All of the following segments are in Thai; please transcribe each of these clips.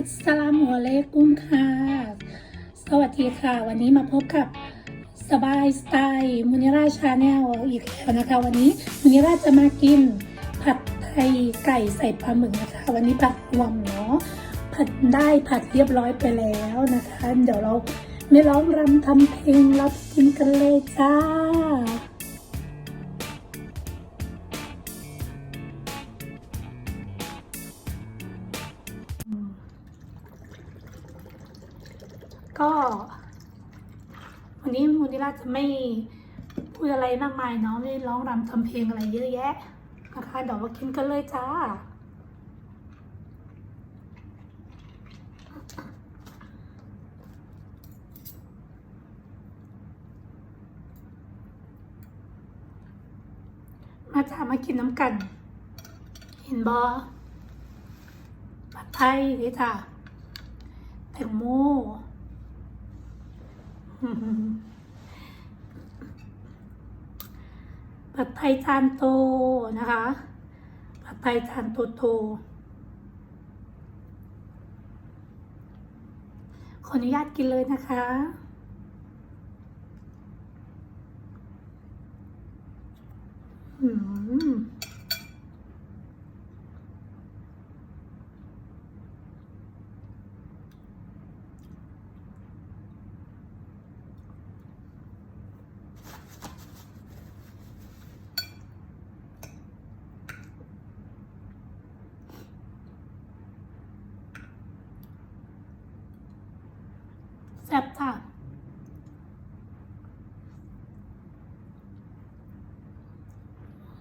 อัสลามุอะลัยกุมค่ะ สวัสดีค่ะ วันนี้มาพบกับสบายสไตล์มุนิราชาแนลอีกแล้วนะคะ วันนี้มุนิราจะมากิน ผัดไทยไก่ใส่ปลาหมึกนะคะ วันนี้ผัดรวมเนาะผัดได้ผัดเรียบร้อยไปแล้วนะคะ เดี๋ยวเราไม่ร้องรำทำเพลงรับกินกันเลยจ้า ก็ วันนี้มูนิราจะไม่พูดอะไรมากมายเนาะไม่ร้องรำทำเพลงอะไรเยอะแยะนะคะเดี๋ยวมากินกันเลยจ้ามาจ้ามากินน้ำกัน เห็นบอผัดไทยนี่จ้าแตงโม ผัดไทยจานโตนะคะ ผัดไทยจานโตโต ขออนุญาตกินเลยนะคะอืม แซ่บจ้ะ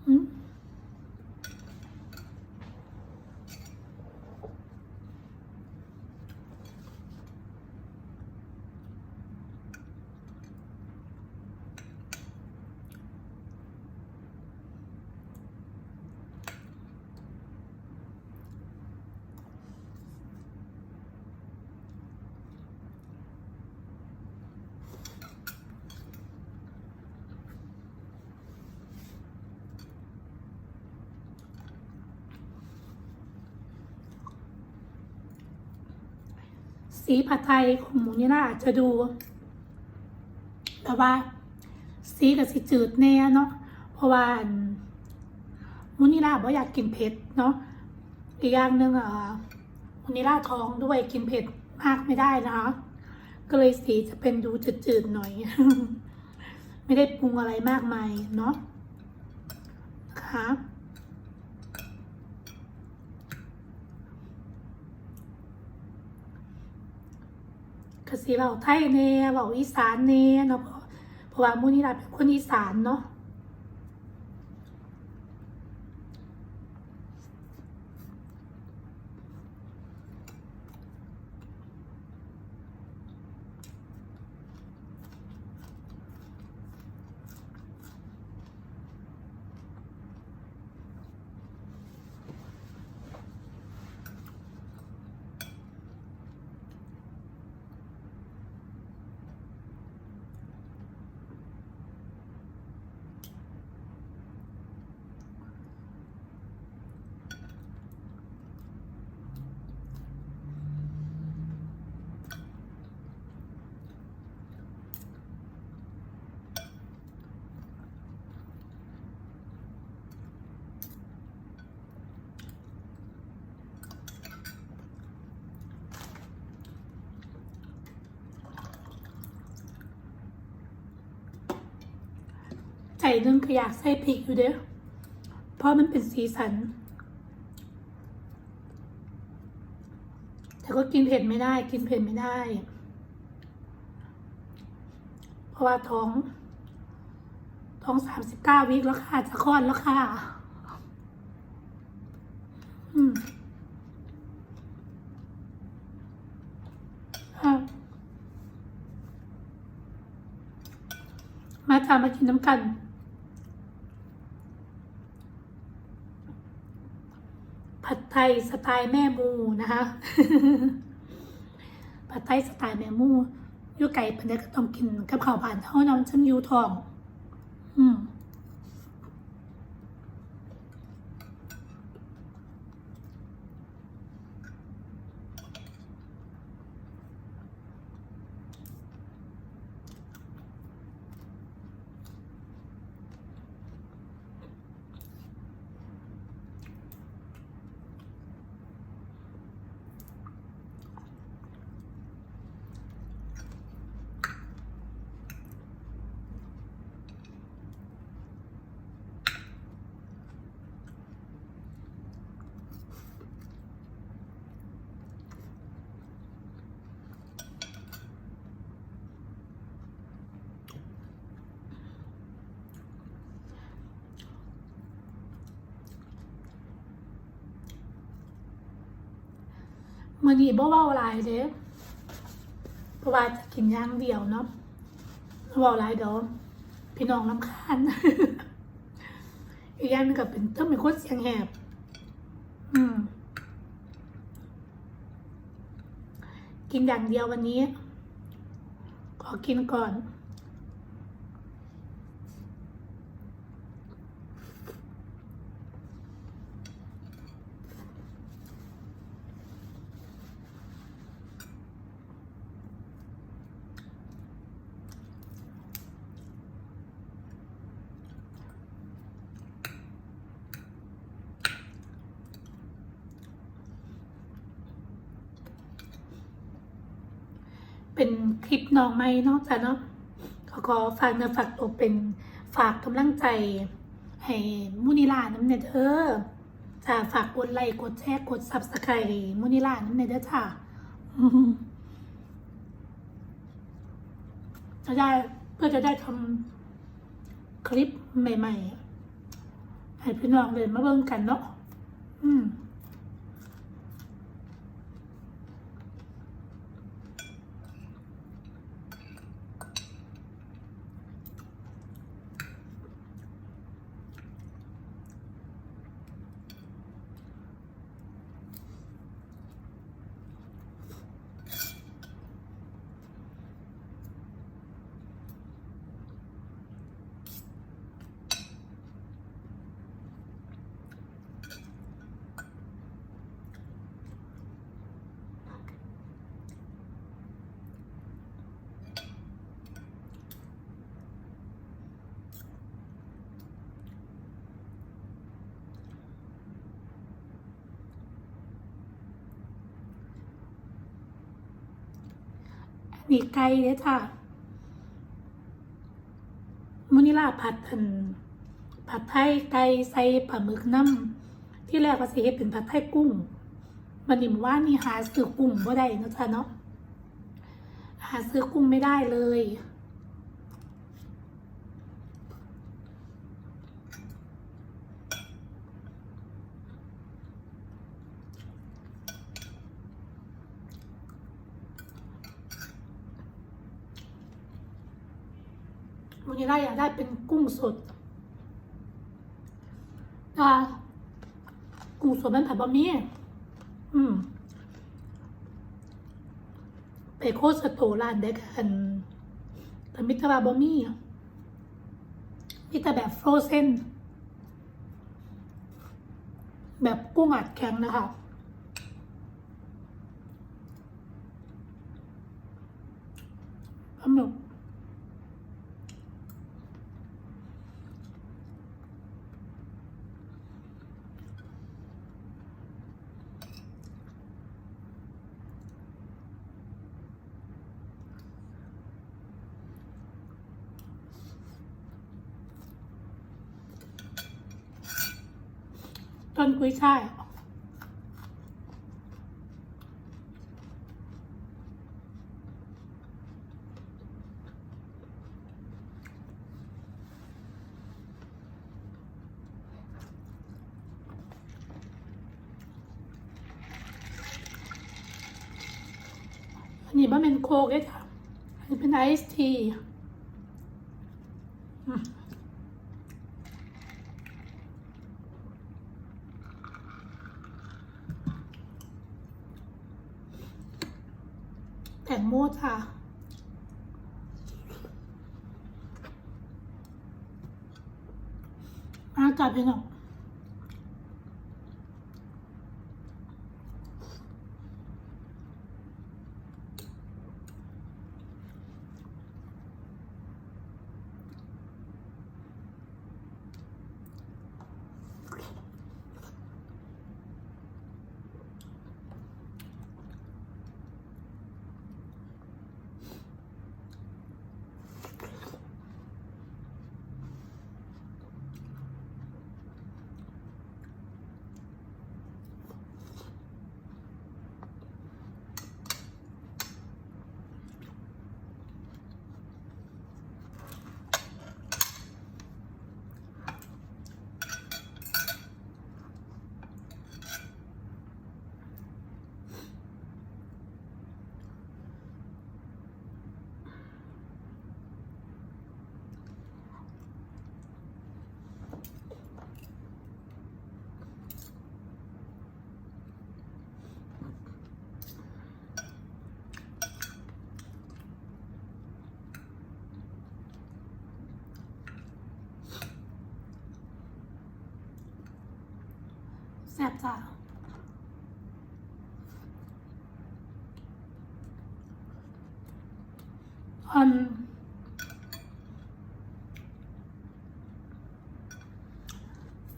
อืม สีผัดไทยของหมูนี่น่าอาจจะดูแบบว่า สีกับสีจืดแน่เนาะเพราะว่าหมูนี่ล่าบ่อยากกินเผ็ดเนาะอีกอย่างหนึ่งอะหมูนี่ล่าท้องด้วยกินเผ็ดมากไม่ได้นะคะก็เลยสีจะเป็นดูจืดๆหน่อย ไม่ได้ปรุงอะไรมากมายเนาะนะคะ ก สีเบาไทยเน่เบาอีสานเน่เนาะพราะเพราะว่ามูนี่เราเป็นคนอีสานเนาะ ใจหนึงก็อยากใส่พริกอยู่เด้อเพราะมันเป็นสีสัน แต่ก็กินเผ็ดไม่ได้ กินเผ็ดไม่ได้ เพราะว่าท้อง ท้องสามสิบเก้าวิแล้วค่ะ จะคลอดแล้วค่ะอืมมาจามากินน้ำกัน ผัดไทยสไตล์แม่มูนะคะผัดไทยสไตล์แม่มูอยู่ไก่ปันเดก็ต้องกินกับข้าวผ่านเท่าน้ำจังยูทอง อืม อ มื่อนี้บ่เว้าหลายเด้เพราะว่าจะกินย่างเดียวเนาะเว้าหลายเด้อพี่น้องรำคาญอีกอย่างนึงก็เป็นต้องเป็นคนเสียงแหบ อืม กินอย่างเดียววันนี้ ขอกินก่อน เป็นคลิปน้องไม่นอกจากเนาะขอขอฝากเนื้อฝากตัวเป็นฝากกำลังใจ ให้มุนิลาน้ำเนเด้อจะฝากกดไลค์กดแชร์กดซับสไครต์มุนิลาน้ำเนเด้อจ้าจะได้เพื่อจะได้ทำคลิปใหม่ ๆ ให้พี่น้องเดินมาเบิ่งกันเนาะอืม นี่ไก่เด้จ้ะมุนิลาผัดอันผัดไทยไก่ใส่ปลาหมึกน้ำที่แรกว่าสิเฮ็ดเป็นผัดไทยกุ้งมันนี่ว่านี่หาซื้อกุ้งบ่ได้นะจ้าเนาะหาซื้อกุ้งไม่ได้เลย วันนี้ได้อยากได้เป็นกุ้งสดอ่ากุ้งสดมันผัดบะหมี่อืม ไปโคสโตร้านเด็กอันแต่มิตรบาบะหมี่มิตรแบบฟรอเซนแบบกุ้งอัดแข็งนะคะปลาหมึก ต้ นกุ้ยช่ายอันนี้มันเป็นโคกเอ้ค่ะอันนี้เป็นไอซ์ทีอืม แตงโมจ้ะอากาศเป็นหรอ แซ่บจ้าอืม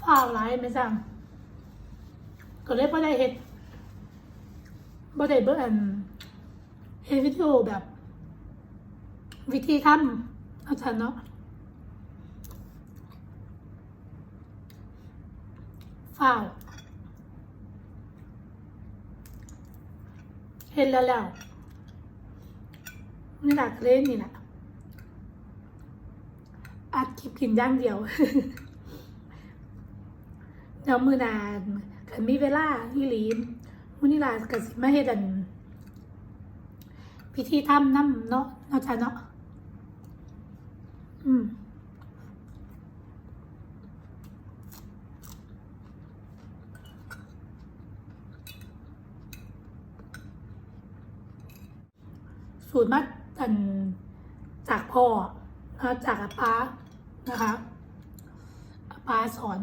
ฝ้าวร้ายไหมจ๊ะก็เลยบ่ได้เห็ดบ่ได้เบิ่งอันเห็ดวิดีโอแบบ วิธีทำเอาจารย์เนาะฝ้า เห็นแล้วแล้วนี่หลักเล่นนี่แหละอัดคลิปกินย่างเดียวเดี๋ยวมือนานกันมีเวลาอีหลีมื้อนี้ล่ะก็สิมาเฮดัน พิธีทำน้ำเนาะเนาะจ้ะเนาะอืม สูตรมาอันจากพ่อจากอาป้านะคะอาป้าสอน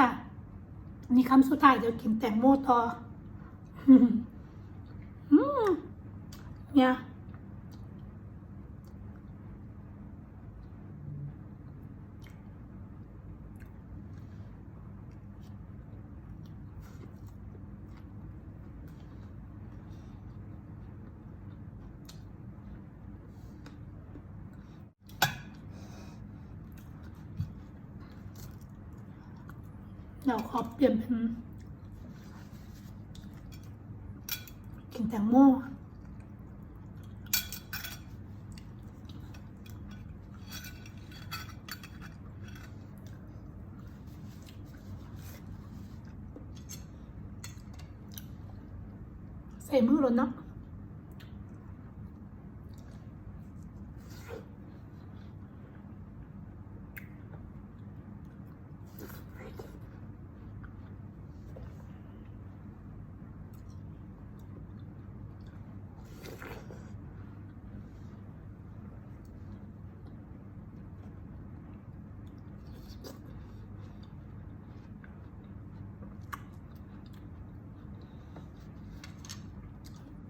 ค่ะ นี่คำสุดท้ายเดี๋ยวกินแตงโมต่ออืมเนี่ย เดี๋ยวขอเปลี่ยนเป็นกินแตงโมใส่มือเลยเนาะ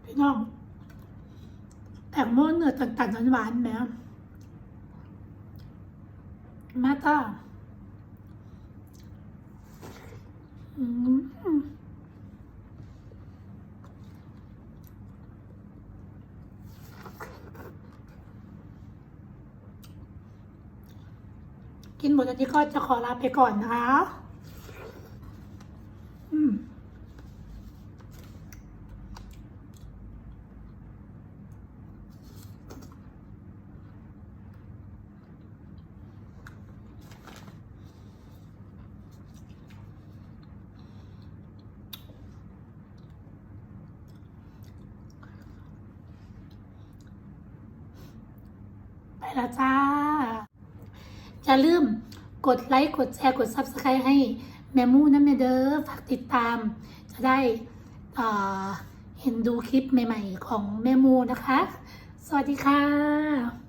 พี่ น้องแตงโมเนื้อตันๆหวานๆแหมมาต้าอืมกินหมดอันนี้ก็จะขอลาไปก่อนนะคะ อืม ไป แล้วจ้า อย่าลืมกดไลค์กดแชร์กด Subscribe ให้แมมูนะแม่เด้อฝากติดตาม จะได้เห็นดูคลิปใหม่ ๆ ของแม่มูนะคะ สวัสดีค่ะ